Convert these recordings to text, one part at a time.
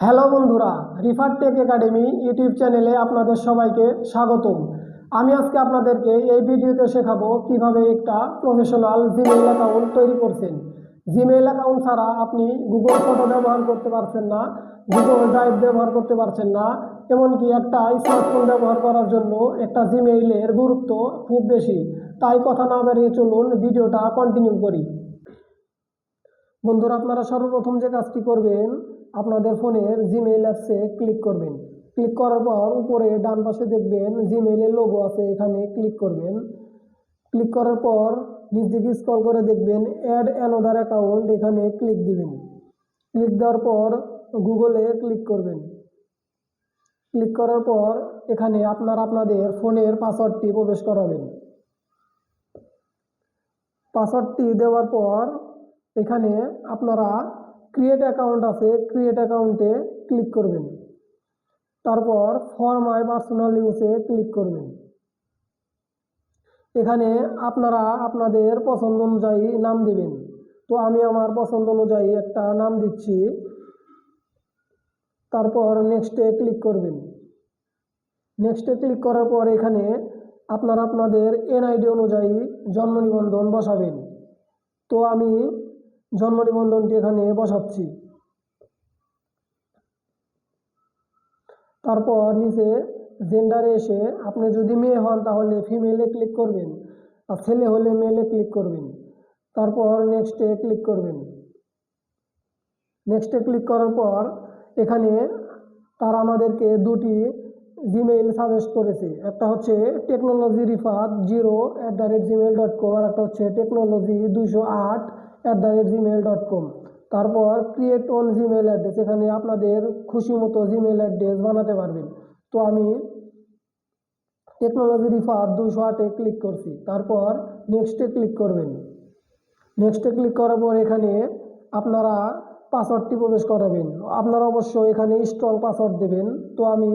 Hello বন্ধুরা, রিফার take academy YouTube চ্যানেলে আপনাদের সবাইকে স্বাগতম। আমি আজকে আপনাদেরকে এই ভিডিওতে শেখাবো কীভাবে একটা প্রফেশনাল জিমেইল অ্যাকাউন্ট তৈরি করছেন। জিমেইল অ্যাকাউন্ট ছাড়া আপনি গুগল ফটো ব্যবহার করতে পারছেন না গুগল ড্রাইভ ব্যবহার করতে পারছেন না, এমনকি একটা স্মার্টফোন ব্যবহার করার জন্য একটা জিমেইলের গুরুত্ব খুব বেশি। তাই কথা না বেরিয়ে চলুন ভিডিওটা কন্টিনিউ করি। বন্ধুরা, আপনারা সর্বপ্রথম যে কাজটি করবেন, আপনাদের ফোনের জিমেইল অ্যাপসে ক্লিক করবেন। ক্লিক করার পর উপরে ডান পাশে দেখবেন জিমেইলের লোগো আছে, এখানে ক্লিক করবেন। ক্লিক করার পর নিচ দিকে স্ক্রল করে দেখবেন অ্যাড অ্যানোদার অ্যাকাউন্ট এখানে ক্লিক দিবেন। ক্লিক দেওয়ার পর গুগলে ক্লিক করবেন। ক্লিক করার পর এখানে আপনার আপনাদের ফোনের পাসওয়ার্ডটি প্রবেশ করাবেন। পাসওয়ার্ডটি দেওয়ার পর এখানে আপনারা ক্রিয়েট অ্যাকাউন্ট আছে ক্রিয়েট অ্যাকাউন্টে ক্লিক করবেন। তারপর ফর মাই পার্সোনাল ইউজে ক্লিক করবেন। এখানে আপনারা আপনাদের পছন্দ অনুযায়ী নাম দিবেন। তো আমি আমার পছন্দ অনুযায়ী একটা নাম দিচ্ছি। তারপর নেক্সটে ক্লিক করবেন। নেক্সটে ক্লিক করার পর এখানে আপনারা আপনাদের এনআইডি অনুযায়ী জন্ম নিবন্ধন বসাবেন। তো আমি জন্ম নিবন্ধনটি এখানে বসাচ্ছি। তারপর নিচে জেন্ডারে এসে আপনি যদি মেয়ে হন তাহলে ফিমেলে ক্লিক করবেন আর ছেলে হলে মেলে ক্লিক করবেন। তারপর নেক্সটে ক্লিক করবেন। নেক্সটে ক্লিক করার পর এখানে তারা আমাদেরকে দুটি জিমেইল সাজেস্ট করেছে। একটা হচ্ছে technology Rifat zero at the rate Gmail dot com আর একটা হচ্ছে টেকনোলজি দুইশো আট at the rate Gmail dot com তারপর ক্রিয়েট অন জিমেল অ্যাড্রেস এখানে আপনাদের খুশি মতো জিমেল অ্যাড্রেস বানাতে পারবেন। তো আমি টেকনোলজি রিফার দুশো আটে ক্লিক করছি। তারপর নেক্সটে ক্লিক করবেন। নেক্সটে ক্লিক করার পর এখানে আপনারা পাসওয়ার্ডটি প্রবেশ করাবেন। আপনারা অবশ্য এখানে স্ট্রং পাসওয়ার্ড দেবেন। তো আমি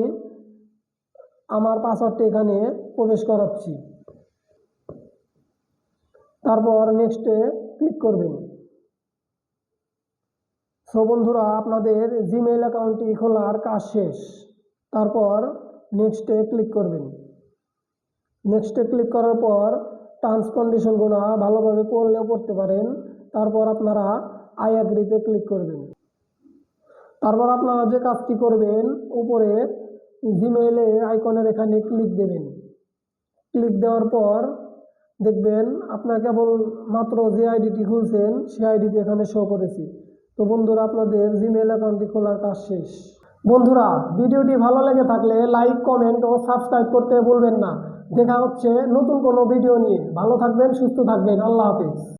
আমার পাসওয়ার্ডটি এখানে প্রবেশ করাচ্ছি। তারপর নেক্সটে ক্লিক করবেন। সো বন্ধুরা, আপনাদের জিমেইল অ্যাকাউন্টটি খোলার কাজ শেষ। তারপর নেক্সটে ক্লিক করবেন। নেক্সটে ক্লিক করার পর টার্মস কন্ডিশনগুলো ভালোভাবে পড়লেও পড়তে পারেন। তারপর আপনারা আই অ্যাগ্রিতে ক্লিক করবেন। তারপর আপনারা যে কাজটি করবেন, উপরে জিমেইলে আইকনের এখানে ক্লিক দেবেন। ক্লিক দেওয়ার পর দেখবেন, আপনার কেবল মাত্র যে আইডিটি খুলছেন, সেই আইডিটি এখানে শো করেছি। তো বন্ধুরা, আপনাদের জিমেল অ্যাকাউন্টটি খোলার কাজ শেষ। বন্ধুরা ভিডিওটি ভালো লেগে থাকলে লাইক কমেন্ট ও সাবস্ক্রাইব করতে ভুলবেন না। দেখা হচ্ছে নতুন কোনো ভিডিও নিয়ে। ভালো থাকবেন, সুস্থ থাকবেন। আল্লাহ হাফিজ।